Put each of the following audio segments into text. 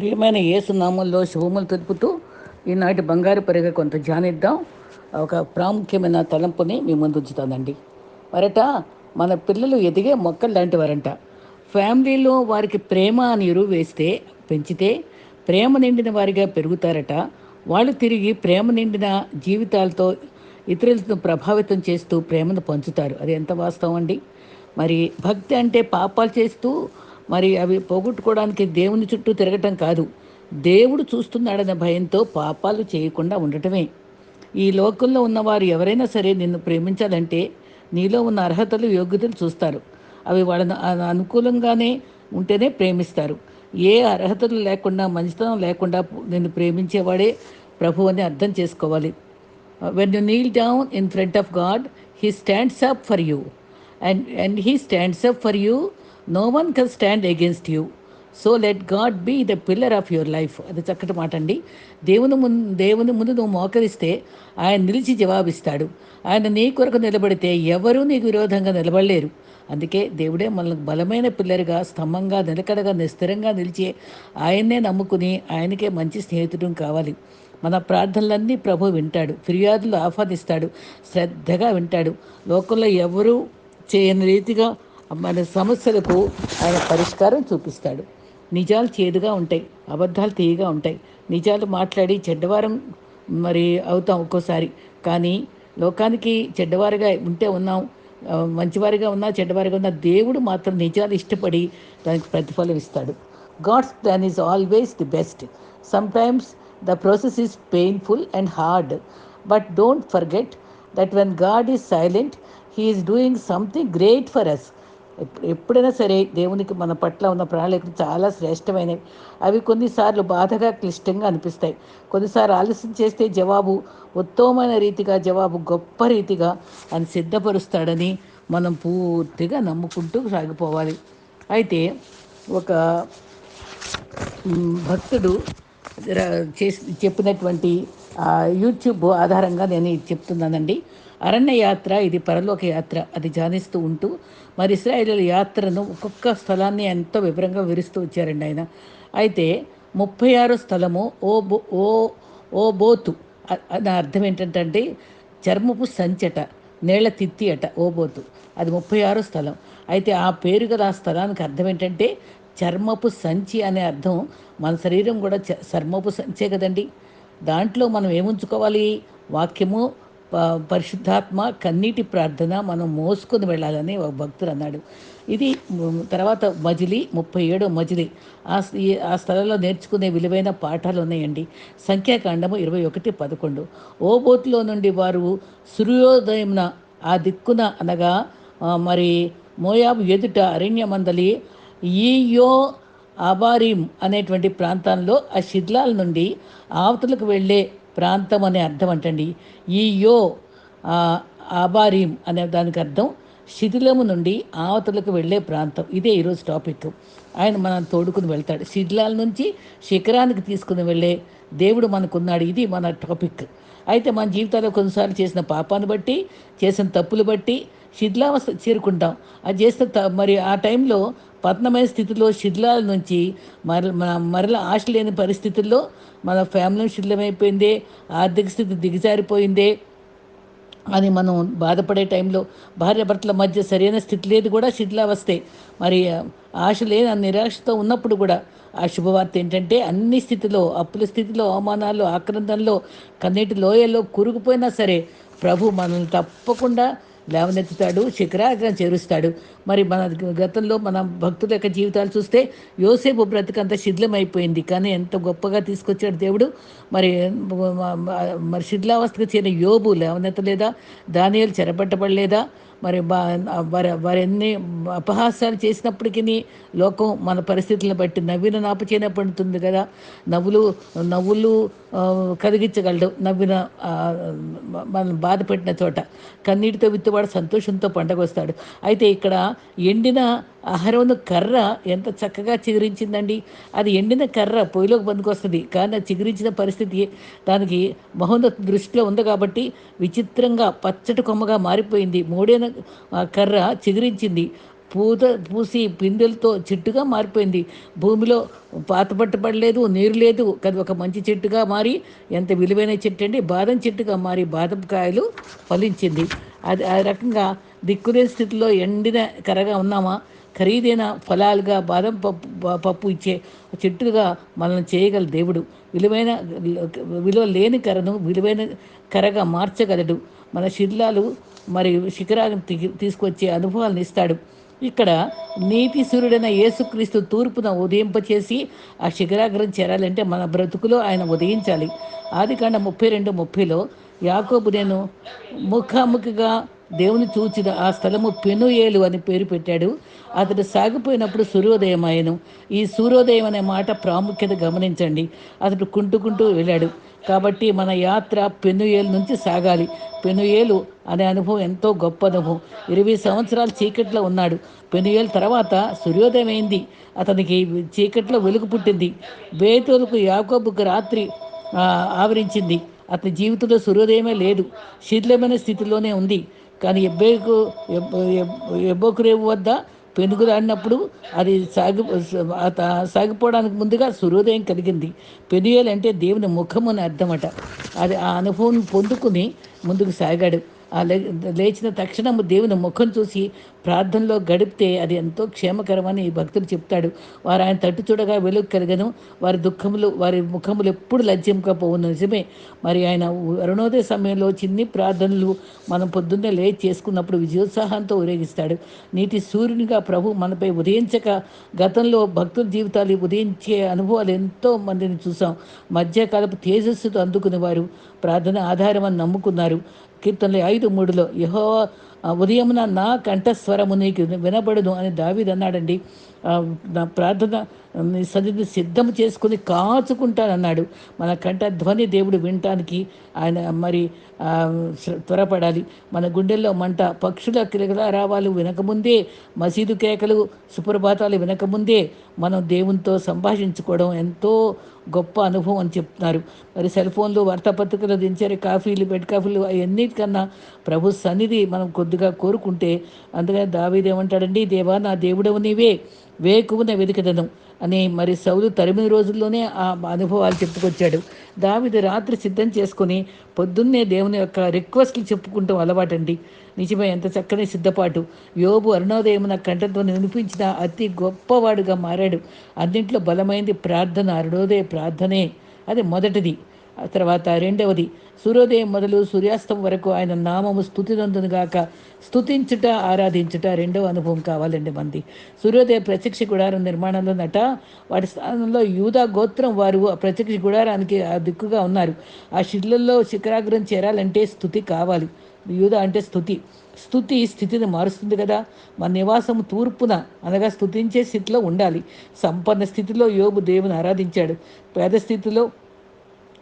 ప్రియమైన యేసునామంలో శుభములు తెలుపుతూ ఈనాటి బంగారు పరిగ కొంత ధ్యానిద్దాం ఒక ప్రాముఖ్యమైన తలంపుని మీ ముందు ఉంచుతానండి. మరట మన పిల్లలు ఎదిగే మొక్కలు లాంటివారంట ఫ్యామిలీలో వారికి ప్రేమ అని ఎరువు వేస్తే పెంచితే ప్రేమ నిండిన వారిగా పెరుగుతారట. వాళ్ళు తిరిగి ప్రేమ నిండిన జీవితాలతో ఇతరులను ప్రభావితం చేస్తూ ప్రేమను పంచుతారు. అది ఎంత వాస్తవం అండి? మరి భక్తి అంటే పాపాలు చేస్తూ మరి అవి పోగొట్టుకోవడానికి దేవుని చుట్టూ తిరగటం కాదు. దేవుడు చూస్తున్నాడనే భయంతో పాపాలు చేయకుండా ఉండటమే. ఈ లోకంలో ఉన్నవారు ఎవరైనా సరే నిన్ను ప్రేమించాలంటే నీలో ఉన్న అర్హతలు యోగ్యతలు చూస్తారు. అవి వాళ్ళను అనుకూలంగానే ఉంటేనే ప్రేమిస్తారు. ఏ అర్హతలు లేకుండా మంచితనం లేకుండా నిన్ను ప్రేమించేవాడే ప్రభు అని అర్థం చేసుకోవాలి. When you kneel down in front of God he stands up for you and and he stands up for you no one can stand against you so let God be the pillar of your life అది చక్కటి మాట అండి. దేవుని ముందు దేవుని ముందు నువ్వు మోకరిస్తే ఆయన నిలిచి జవాబిస్తాడు. ఆయన నీ కొరకు నిలబడితే ఎవరూ నీకు విరోధంగా నిలబడలేరు. అందుకే దేవుడే మనల్ని బలమైన పిల్లరుగా స్తంభంగా నిలకడగా స్థిరంగా నిలిచి ఆయన్నే నమ్ముకుని ఆయనకే మంచి స్నేహితుడు కావాలి. మన ప్రార్థనలన్నీ ప్రభు వింటాడు. ఫిర్యాదులు ఆహ్వానిస్తాడు. శ్రద్ధగా వింటాడు. లోకంలో ఎవరూ చేయని రీతిగా మన సమస్యలకు ఆయన పరిష్కారం చూపిస్తాడు. నిజాలు చేదుగా ఉంటాయి అబద్ధాలు తీయగా ఉంటాయి. నిజాలు మాట్లాడి చెడ్డవారం మరి అవుతాం ఒక్కోసారి. కానీ లోకానికి చెడ్డవారిగా ఉంటే ఉన్నాం మంచివారిగా ఉన్నా చెడ్డవారిగా ఉన్నా దేవుడు మాత్రం నిజాలు ఇష్టపడి దానికి ప్రతిఫలం ఇస్తాడు. God's plan is always the best. Sometimes the process is painful and hard but don't forget that when God is silent he is doing something great for us ఎప్పుడైనా సరే దేవునికి మన పట్ల ఉన్న ప్రణాళికలు చాలా శ్రేష్టమైనవి. అవి కొన్నిసార్లు బాధగా క్లిష్టంగా అనిపిస్తాయి. కొన్నిసార్లు ఆలస్యం చేస్తే జవాబు ఉత్తమమైన రీతిగా జవాబు గొప్ప రీతిగా అని సిద్ధపరుస్తాడని మనం పూర్తిగా నమ్ముకుంటూ సాగిపోవాలి. అయితే ఒక భక్తుడు చేసి చెప్పినటువంటి యూట్యూబ్ ఆధారంగా నేను చెప్తున్నానండి. అరణ్య యాత్ర ఇది పరలోక యాత్ర. అది ధ్యానిస్తూ ఉంటూ మరి ఇస్రాయేలీల యాత్రను ఒక్కొక్క స్థలాన్ని ఎంతో వివరంగా వివరిస్తూ వచ్చారండి ఆయన. అయితే ముప్పై ఆరు స్థలము ఓ బో ఓ ఓ బోతు అని అర్థం ఏంటంటే చర్మపు సంచట నేళ్ళ తిత్తి అట ఓబోతు. అది ముప్పై ఆరో స్థలం. అయితే ఆ పేరు గల ఆ స్థలానికి అర్థం ఏంటంటే చర్మపు సంచి అనే అర్థం. మన శరీరం కూడా చ- చర్మపు సంచే కదండి. దాంట్లో మనం ఏముంచుకోవాలి? వాక్యము పరిశుద్ధాత్మ కన్నీటి ప్రార్థన మనం మోసుకొని వెళ్ళాలని ఒక భక్తుడు అన్నాడు. ఇది తర్వాత మజిలి ముప్పై ఏడో మజిలి. ఆ ఆ స్థలంలో నేర్చుకునే విలువైన పాఠాలు ఉన్నాయండి. సంఖ్యాకాండము ఇరవై ఒకటి పదకొండు. ఓబోతులో నుండి వారు సూర్యోదయంన ఆ దిక్కున అనగా మరి మోయాబు ఎదుట అరణ్యమందలి ఈయో అబారీం అనేటువంటి ప్రాంతంలో ఆ శిథిలాల నుండి ఆవతలకు వెళ్ళే ప్రాంతం అనే అర్థం అంటండి. ఈ యో ఆబారీం అనే దానికి అర్థం శిథిలము నుండి ఆవతలకు వెళ్ళే ప్రాంతం. ఇదే ఈరోజు టాపిక్. ఆయన మనం తోడుకుని వెళ్తాడు. శిథిలాల నుంచి శిఖరానికి తీసుకుని వెళ్ళే దేవుడు మనకున్నాడు. ఇది మన టాపిక్. అయితే మన జీవితాల్లో కొన్నిసార్లు చేసిన పాపాన్ని బట్టి చేసిన తప్పులు బట్టి శిథిలావస్థ చేరుకుంటాం. అది చేస్తే మరి ఆ టైంలో పతనమైన స్థితిలో శిథిలాల నుంచి మర మరల ఆశ లేని పరిస్థితుల్లో మన ఫ్యామిలీ శిథిలమైపోయిందే ఆర్థిక స్థితి దిగజారిపోయిందే అని మనం బాధపడే టైంలో భార్యాభర్తల మధ్య సరైన స్థితి లేదు కూడా శిథిలావస్థే మరి ఆశ లేని నిరాశతో ఉన్నప్పుడు కూడా ఆ శుభవార్త ఏంటంటే అన్ని స్థితిలో అప్పుల స్థితిలో అవమానాలు ఆక్రందంలో కన్నీటి లోయల్లో కూరుకుపోయినా సరే ప్రభు మనల్ని తప్పకుండా లేవనెత్తుతాడు శిఖరాగ్రం చేరుస్తాడు. మరి మన గతంలో మన భక్తుల యొక్క జీవితాలు చూస్తే యోసేపు బ్రతుకంత శిథిలమైపోయింది. కానీ ఎంత గొప్పగా తీసుకొచ్చాడు దేవుడు. మరి మరి శిథిలావస్థకు చేరిన యోబు లేవనెత్తలేదా? దానియాలు చెరపట్టబడలేదా? మరి బా వారి వారు ఎన్ని అపహాస్యాలు చేసినప్పటికీ లోకం మన పరిస్థితులను బట్టి నవ్విన నాపచేన పడుతుంది కదా. నవ్వులు నవ్వులు కలిగించగలడు నవ్విన మనం బాధ పెట్టిన చోట. కన్నీటితో విత్తువాడు సంతోషంతో పండగ వస్తాడు అయితే ఇక్కడ ఎండిన అహరోను కర్ర ఎంత చక్కగా చిగురించిందండి. అది ఎండిన కర్ర పొయ్యిలోకి పనికొస్తుంది కానీ అది చిగురించిన పరిస్థితి దానికి మహోన్నత దృష్టిలో ఉంది కాబట్టి విచిత్రంగా పచ్చటి కొమ్మగా మారిపోయింది. మూడైన కర్ర చిగురించింది. పూత పూసి పిందెలతో చెట్టుగా మారిపోయింది. భూమిలో పాత పట్టబడలేదు నీరు లేదు. కానీ ఒక మంచి చెట్టుగా మారి ఎంత విలువైన చెట్టు అండి. బాదం చెట్టుగా మారి బాదం కాయలు ఫలించింది. అది ఆ రకంగా దిక్కులేని స్థితిలో ఎండిన కరగా ఉన్నామా? ఖరీదైన ఫలాలుగా బాదం పప్పు పప్పు ఇచ్చే చెట్టుగా మనల్ని చేయగల దేవుడు. విలువైన విలువ లేని కరను విలువైన కరగా మార్చగలడు. మన శిల్లాలు మరియు శిఖరాలను తీసుకొచ్చే అనుభవాలను ఇస్తాడు. ఇక్కడ నీతి సూర్యుడైన యేసుక్రీస్తు తూర్పున ఉదయింపచేసి ఆ శిఖరాగ్రం చేరాలంటే మన బ్రతుకులో ఆయన ఉదయించాలి. ఆది కాండ ముప్పై రెండు ముప్పైలో యాకోబు నేను ముఖాముఖిగా దేవుని చూచిన ఆ స్థలము పెనుయేలు అని పేరు పెట్టాడు. అతడు సాగిపోయినప్పుడు సూర్యోదయం అయ్యను ఈ సూర్యోదయం అనే మాట ప్రాముఖ్యత గమనించండి. అతడు కుంటుకుంటూ వెళ్ళాడు. కాబట్టి మన యాత్ర పెనుయేలు నుంచి సాగాలి. పెనుయేలు అనే అనుభవం ఎంతో గొప్ప అనుభవం. ఇరవై సంవత్సరాలు చీకట్లో ఉన్నాడు. పెనుయేలు తర్వాత సూర్యోదయం అయింది అతనికి చీకట్లో వెలుగు పుట్టింది. బేతులకు యాకోబుకు రాత్రి ఆవరించింది. అతని జీవితంలో సూర్యోదయమే లేదు. శిథిలమైన స్థితిలోనే ఉంది. కానీ ఎబ్బేకు ఎబ్బోకు రేవు వద్ద పెనుగులాడినప్పుడు అది సాగి సాగిపోవడానికి ముందుగా సూర్యోదయం కలిగింది. పెనుయేలు అంటే దేవుని ముఖం అని అర్థమట. అది ఆ అనుభవం పొందుకుని ముందుకు సాగాడు. ఆ లే లేచిన తక్షణము దేవుని ముఖం చూసి ప్రార్థనలో గడిపితే అది ఎంతో క్షేమకరమని ఈ భక్తుడు చెప్తాడు. వారు ఆయన తట్టు చూడగా వెలుగు కలగను. వారి దుఃఖములు వారి ముఖములు ఎప్పుడు లజ్జంగా పోవును. నిజమే. మరి ఆయన అరుణోదయ సమయంలో చిన్ని ప్రార్థనలు మనం పొద్దున్నే లేచి చేసుకున్నప్పుడు విజయోత్సాహంతో ఊరేగిస్తాడు. నీటి సూర్యునిగా ప్రభు మనపై ఉదయించక గతంలో భక్తుల జీవితాలు ఉదయించే అనుభవాలు ఎంతో మందిని చూసాం మధ్యకాలపు తేజస్సుతో అందుకునే వారు ప్రార్థన ఆధారమని నమ్ముకున్నారు. కీర్తనలు ఐదు మూడులో యహో ఉదయమున నా కంఠస్వరము నీకు వినబడును అని దావిదన్నాడండి అన్నాడండి. నా ప్రార్థన సన్నిధిని సిద్ధం చేసుకుని కాచుకుంటానన్నాడు. మన కంట ధ్వని దేవుడు వినటానికి ఆయన మరి త్వరపడాలి. మన గుండెల్లో మంట పక్షుల కిలకల రావాలు వినకముందే మసీదు కేకలు సుప్రభాతాలు వినకముందే మనం దేవునితో సంభాషించుకోవడం ఎంతో గొప్ప అనుభవం అని చెప్తున్నారు. మరి సెల్ ఫోన్లు వార్తాపత్రికలు దించారు కాఫీలు బెడ్ కాఫీలు అవన్నిటికన్నా ప్రభు సన్నిధి మనం కొద్దిగా కోరుకుంటే అందుకని దావీదేమంటాడండి దేవా నా దేవుడవు నీవే. వేకువున వెతికదను అని మరి సౌలు తరిమిన రోజుల్లోనే ఆ అనుభవాలు చెప్పుకొచ్చాడు. దావిది రాత్రి సిద్ధం చేసుకుని పొద్దున్నే దేవుని యొక్క రిక్వెస్ట్లు చెప్పుకుంటాం అలవాటండి. నిజమే ఎంత చక్కని సిద్ధపాటు. యోబు అరుణోదయమున కంఠంతో వినిపించిన అతి గొప్పవాడుగా మారాడు. అన్నింట్లో బలమైంది ప్రార్థన అరుణోదయ ప్రార్థనే. అది మొదటిది. తర్వాత రెండవది సూర్యోదయం మొదలు సూర్యాస్తం వరకు ఆయన నామము స్థుతినందునుగాక స్థుతించుట ఆరాధించుట రెండవ అనుభవం కావాలండి మంది. సూర్యోదయ ప్రత్యక్ష గుడారం నిర్మాణంలో నట వాటి స్థానంలో యూదా గోత్రం వారు ఆ ప్రత్యక్ష గుడారానికి ఆ దిక్కుగా ఉన్నారు. ఆ శిల్లలో శిఖరాగ్రం చేరాలంటే స్థుతి కావాలి. యూద అంటే స్థుతి. స్థుతి స్థితిని మారుస్తుంది కదా. మన నివాసం తూర్పున అనగా స్థుతించే స్థితిలో ఉండాలి. సంపన్న స్థితిలో యోగు దేవుని ఆరాధించాడు. పేద స్థితిలో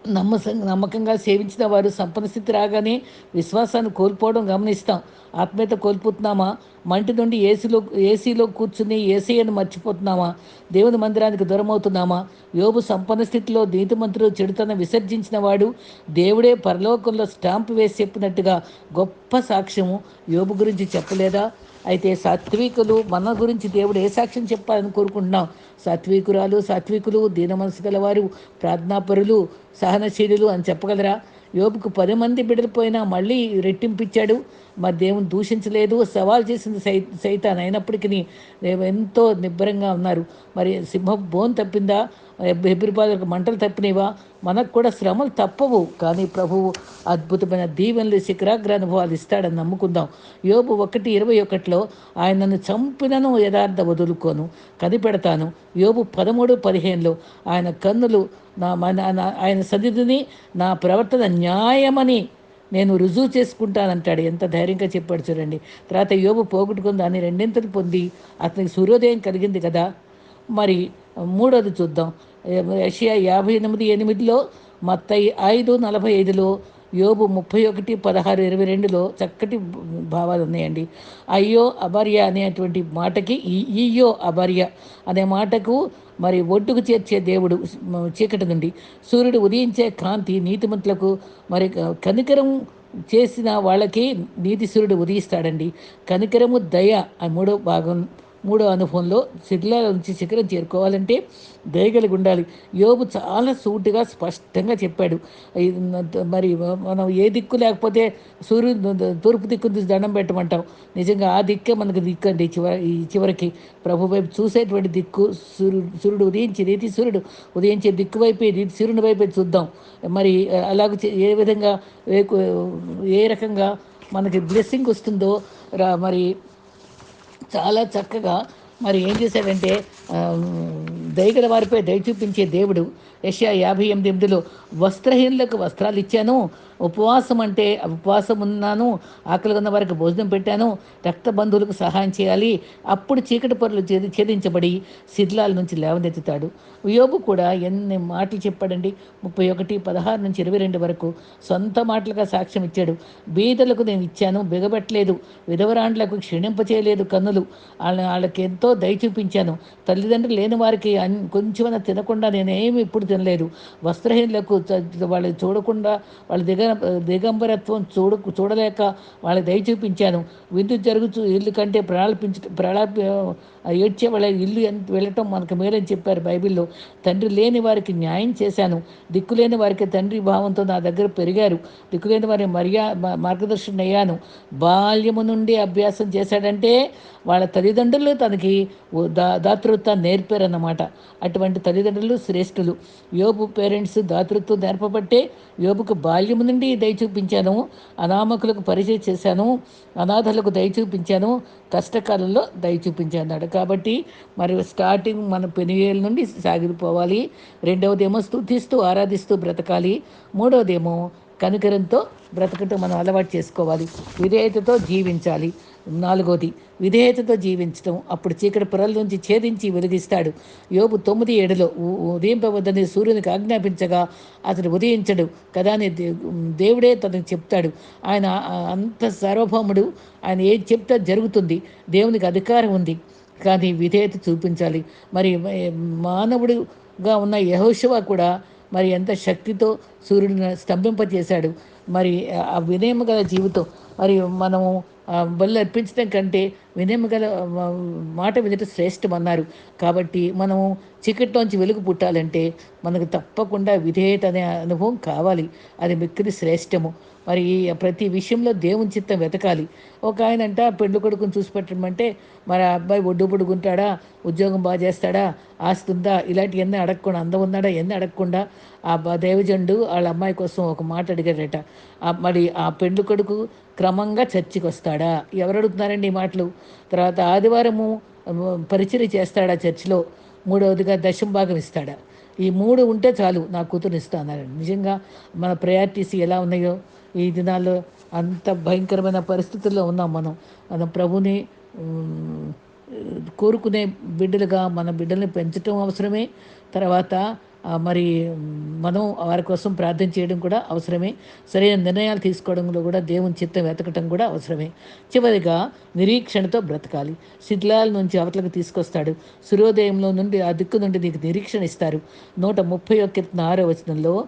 నమ్మస నమ్మకంగా సేవించిన వారు సంపన్న స్థితి రాగానే విశ్వాసాన్ని కోల్పోవడం గమనిస్తాం. ఆత్మీయత కోల్పోతున్నామా? మంటి నుండి ఏసీలో ఏసీలో కూర్చుని ఏసీని మర్చిపోతున్నామా? దేవుని మందిరానికి దూరమవుతున్నామా? యోబు సంపన్న స్థితిలో నీతిమంతుడు చెడుతన విసర్జించిన వాడు దేవుడే పరలోకంలో స్టాంప్ వేసి చెప్పినట్టుగా గొప్ప సాక్ష్యము యోబు గురించి చెప్పలేదా? అయితే సాత్వికులు మన గురించి దేవుడు ఏ సాక్ష్యం చెప్పాలని కోరుకుంటున్నాం? సాత్వికురాలు సాత్వికులు దీన మనసు గలవారు ప్రార్థనాపరులు సహనశీలులు అని చెప్పగలరా? యోపుకు పది మంది బిడ్డలు మళ్ళీ రెట్టింపిచ్చాడు. మరి దేవుని దూషించలేదు. సవాల్ చేసింది సై సైతాన్ అయినప్పటికీ ఎంతో నిబ్బరంగా ఉన్నారు. మరి సింహం బోన్ తప్పిందా? హెబ్రిపాలకు మంటలు తప్పినవా? మనకు కూడా శ్రమలు తప్పవు. కానీ ప్రభువు అద్భుతమైన దీవెనలు శిఖరాగ్ర అనుభవాలు ఇస్తాడని నమ్ముకుందాం. యోబు ఒకటి ఇరవై ఒకటిలో ఆయన నన్ను చంపినను యథార్థ వదులుకోను కనిపెడతాను. యోబు పదమూడు పదిహేనులో ఆయన కన్నులు నా మన నా- ఆయన సన్నిధిని నా ప్రవర్తన న్యాయమని నేను రుజువు చేసుకుంటానంటాడు. ఎంత ధైర్యంగా చెప్పాడు చూడండి. తర్వాత యోబు పోగొట్టుకుని దాన్ని రెండింతలు పొంది అతనికి సూర్యోదయం కలిగింది కదా. మరి మూడోది చూద్దాం. రష్యా యాభై ఎనిమిది ఎనిమిదిలో మత్తయి ఐదు నలభై ఐదులో యోబు ముప్పై ఒకటి పదహారు ఇరవై రెండులో చక్కటి భావాలు ఉన్నాయండి. అయ్యో అభర్య అనేటువంటి మాటకి ఈ ఈయో అభర్య అనే మాటకు మరి ఒడ్డుకు చేర్చే దేవుడు చీకటి నుండి సూర్యుడు ఉదయించే కాంతి నీతిమంతులకు మరి కనికరం చేసిన వాళ్ళకి నీతి సూర్యుడు ఉదయిస్తాడండి. కనికరము దయ ఆ మూడో భాగం మూడో అనుభవంలో శిథిలాల నుంచి శిఖరం చేరుకోవాలంటే దయగలిగి ఉండాలి. యోబు చాలా సూటిగా స్పష్టంగా చెప్పాడు. మరి మనం ఏ దిక్కు లేకపోతే సూర్యుడు తూర్పు దిక్కు చూసి దండం పెట్టమంటాం. నిజంగా ఆ దిక్కే మనకు దిక్కు అండి చివరి ఈ చివరికి. ప్రభు వైపు చూసేటువంటి దిక్కు సూర్యుడు సూర్యుడు ఉదయించి రీతి సూర్యుడు ఉదయించే దిక్కు వైపే రీతి సూర్యుని వైపే చూద్దాం. మరి అలాగ చే- ఏ విధంగా ఏ ఏ రకంగా మనకి బ్లెస్సింగ్ వస్తుందో రా మరి చాలా చక్కగా మరి ఏం చేశాడంటే దయగల వారిపై దయ చూపించే దేవుడు యెషయా యాభై ఎనిమిది ఎనిమిదిలో వస్త్రహీనులకు వస్త్రాలు ఇచ్చాను. ఉపవాసం అంటే ఉపవాసం ఉన్నాను ఆకలి ఉన్న వారికి భోజనం పెట్టాను రక్త బంధువులకు సహాయం చేయాలి. అప్పుడు చీకటి పొరలు ఛేది ఛేదించబడి శిథిలాల నుంచి లేవనెత్తుతాడు. యోబు కూడా ఎన్ని మాటలు చెప్పాడండి? ముప్పై ఒకటి పదహారు నుంచి ఇరవై రెండు వరకు సొంత మాటలుగా సాక్ష్యం ఇచ్చాడు. బీదలకు నేను ఇచ్చాను బిగబెట్టలేదు. విధవరాండ్లకు క్షీణింపచేయలేదు కన్నులు. వాళ్ళ వాళ్ళకి ఎంతో దయ చూపించాను. తల్లిదండ్రులు లేని వారికి అన్- కొంచెమైనా తినకుండా నేనేమి ఇప్పుడు తినలేదు. వస్త్రహీనులకు వాళ్ళు చూడకుండా వాళ్ళ దిగ దిగంబరత్వం చూడ చూడలేక వాళ్ళకి దయ చూపించాను విందు జరుగుతూ ఇల్లు కంటే ప్రలాపించ ప్రలాప ఏడ్చే వాళ్ళ ఇల్లు ఎంత వెళ్ళటం మనకు మేలని చెప్పారు బైబిల్లో. తండ్రి లేని వారికి న్యాయం చేశాను. దిక్కులేని వారికి తండ్రి భావంతో నా దగ్గర పెరిగారు. దిక్కులేని వారి మర్యా మార్గదర్శనం అయ్యాను బాల్యము నుండి అభ్యాసం చేశాడంటే వాళ్ళ తల్లిదండ్రులు తనకి దా దాతృత్వం నేర్పారన్నమాట. అటువంటి తల్లిదండ్రులు శ్రేష్ఠులు. యోబు పేరెంట్స్ దాతృత్వం నేర్పబట్టే యోబుకు బాల్యం నుండి దయ చూపించాను అనామకులకు పరిచయం చేశాను అనాథలకు దయ చూపించాను కష్టకాలంలో దయ చూపించాను అన్నాడు కాబట్టి మరి స్టార్టింగ్ మన పెనుయేల నుండి సాగిపోవాలి. రెండవదేమో స్థుతిస్తూ ఆరాధిస్తూ బ్రతకాలి. మూడవదేమో కనికరంతో బ్రతకటం మనం అలవాటు చేసుకోవాలి. విధేయతతో జీవించాలి. నాలుగోది విధేయతతో జీవించడం అప్పుడు చీకటి పొరల నుంచి ఛేదించి వెలిగిస్తాడు. యోబు తొమ్మిది ఏడులో ఉదయింపవద్దని సూర్యునికి ఆజ్ఞాపించగా అతడు ఉదయించడు కదా అని దేవుడే తనకు చెప్తాడు. ఆయన అంత సార్వభౌముడు ఆయన ఏది చెప్తే జరుగుతుంది. దేవునికి అధికారం ఉంది కానీ విధేయత చూపించాలి. మరి మానవుడుగా ఉన్న యహోశివ కూడా మరి ఎంత శక్తితో సూర్యుడిని స్తంభింపజేశాడు. మరి ఆ వినయము గల జీవితం. మరి మనము బలు అర్పించడం కంటే వినయము గల మాట వినట శ్రేష్టం అన్నారు. కాబట్టి మనము చీకట్లోంచి వెలుగు పుట్టాలంటే మనకు తప్పకుండా విధేయత అనే అనుభవం కావాలి. అది మిక్కిలి శ్రేష్టము. మరి ప్రతి విషయంలో దేవుని చిత్తం వెతకాలి. ఒక ఆయన అంట పెళ్ళి కొడుకుని చూసి పెట్టమంటే మరి ఆ అబ్బాయి ఒడ్డు పొడుగుంటాడా? ఉద్యోగం బాగా చేస్తాడా? ఆస్తి ఉందా? ఇలాంటి ఎన్ని అడగకుండా అందం ఉన్నాడా ఎన్ని అడగకుండా? ఆ బ- వాళ్ళ అమ్మాయి కోసం ఒక మాట అడిగాడట. మరి ఆ పెళ్ళి కొడుకు క్రమంగా చర్చికి వస్తాడా ఎవరు అడుగుతున్నారండి ఈ మాటలు? తర్వాత ఆదివారము పరిచయం చేస్తాడా చర్చిలో? మూడవదిగా దశం భాగం ఇస్తాడా? ఈ మూడు ఉంటే చాలు నా కూతురు ఇస్తా నిజంగా మన ప్రయారిటీస్ ఎలా ఉన్నాయో ఈ దినాల్లో అంత భయంకరమైన పరిస్థితుల్లో ఉన్నాం మనం. మన ప్రభుని కోరుకునే బిడ్డలుగా మన బిడ్డల్ని పెంచటం అవసరమే. తర్వాత మరి మనం వారి కోసం ప్రార్థన చేయడం కూడా అవసరమే. సరైన నిర్ణయాలు తీసుకోవడంలో కూడా దేవుని చిత్తం వెతకటం కూడా అవసరమే. చివరిగా నిరీక్షణతో బ్రతకాలి. శిథిలాల నుంచి అవతలకు తీసుకొస్తాడు. సూర్యోదయంలో నుండి ఆ దిక్కు నుండి నీకు నిరీక్షణ ఇస్తారు. నూట ముప్పై ఒక్క ఆరో వచనంలో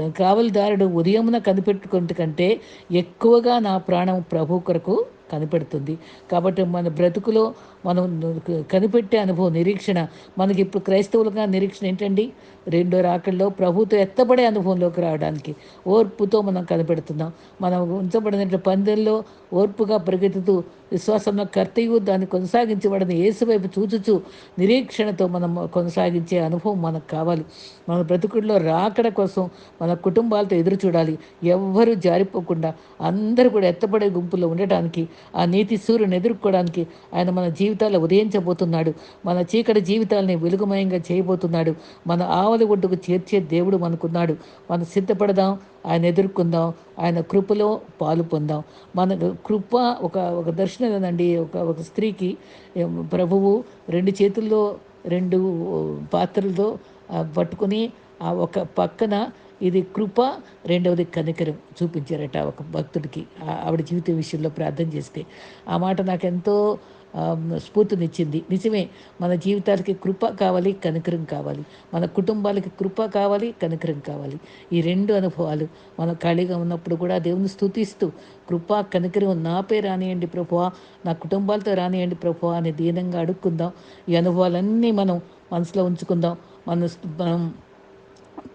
కావలిదారుడు ఉదయమున కనిపెట్టుకుంటు కంటే ఎక్కువగా నా ప్రాణం ప్రభు కొరకు కనిపెడుతుంది. కాబట్టి మన బ్రతుకులో మనం కనిపెట్టే అనుభవం నిరీక్షణ. మనకి ఇప్పుడు క్రైస్తవులుగా నిరీక్షణ ఏంటండి? రెండో రాకల్లో ప్రభుతో ఎత్తబడే అనుభవంలోకి రావడానికి ఓర్పుతో మనం కనిపెడుతున్నాం. మనం ఉంచబడిన పందెల్లో ఓర్పుగా పరిగెత్తుతూ విశ్వాసంలో కర్తయు దాన్ని కొనసాగించబడిన ఏసువైపు చూచుచూ నిరీక్షణతో మనం కొనసాగించే అనుభవం మనకు కావాలి. మన బ్రతుకుల్లో రాకడ కోసం మన కుటుంబాలతో ఎదురు చూడాలి. ఎవ్వరూ జారిపోకుండా అందరూ కూడా ఎత్తబడే గుంపులో ఉండటానికి ఆ నీతి సూర్యుని ఎదుర్కోవడానికి ఆయన మన జీవితాలు ఉదయించబోతున్నాడు మన చీకటి జీవితాలని వెలుగుమయంగా చేయబోతున్నాడు. మన ఆవలి ఒడ్డుకు చేర్చే దేవుడు మనకున్నాడు. మనం సిద్ధపడదాం ఆయన ఎదుర్కొందాం ఆయన కృపలో పాలు పొందాం. మన కృప ఒక ఒక దర్శనండి ఒక ఒక స్త్రీకి ప్రభువు రెండు చేతుల్లో రెండు పాత్రలతో పట్టుకొని ఆ ఒక పక్కన ఇది కృప రెండవది కనికరం చూపించారట ఒక భక్తుడికి ఆవిడ జీవిత విషయంలో ప్రార్థన చేస్తే. ఆ మాట నాకు ఎంతో స్ఫూర్తినిచ్చింది. నిజమే మన జీవితాలకి కృప కావాలి కనికరం కావాలి. మన కుటుంబాలకి కృప కావాలి కనికరం కావాలి. ఈ రెండు అనుభవాలు మనం ఖాళీగా ఉన్నప్పుడు కూడా దేవుని స్థుతిస్తూ కృప కనికరం నాపే రానియండి ప్రభువా నా కుటుంబాలతో రానియండి ప్రభువా అని దీనంగా అడుక్కుందాం. ఈ అనుభవాలన్నీ మనం మనసులో ఉంచుకుందాం. మన మనం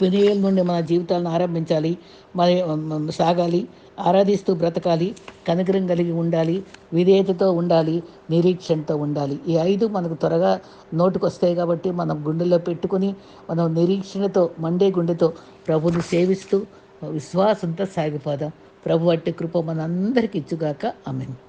పెనుయేల నుండి మన జీవితాలను ఆరంభించాలి మరి సాగాలి ఆరాధిస్తూ బ్రతకాలి కనికరం కలిగి ఉండాలి విధేయతతో ఉండాలి నిరీక్షణతో ఉండాలి. ఈ ఐదు మనకు త్వరగా నోటుకు వస్తాయి కాబట్టి మనం గుండెల్లో పెట్టుకొని మనం నిరీక్షణతో మండే గుండెతో ప్రభుని సేవిస్తూ విశ్వాసంతో సాగిపోదాం. ప్రభు అట్టి కృప మనందరికీ ఇచ్చుగాక. ఆమెను.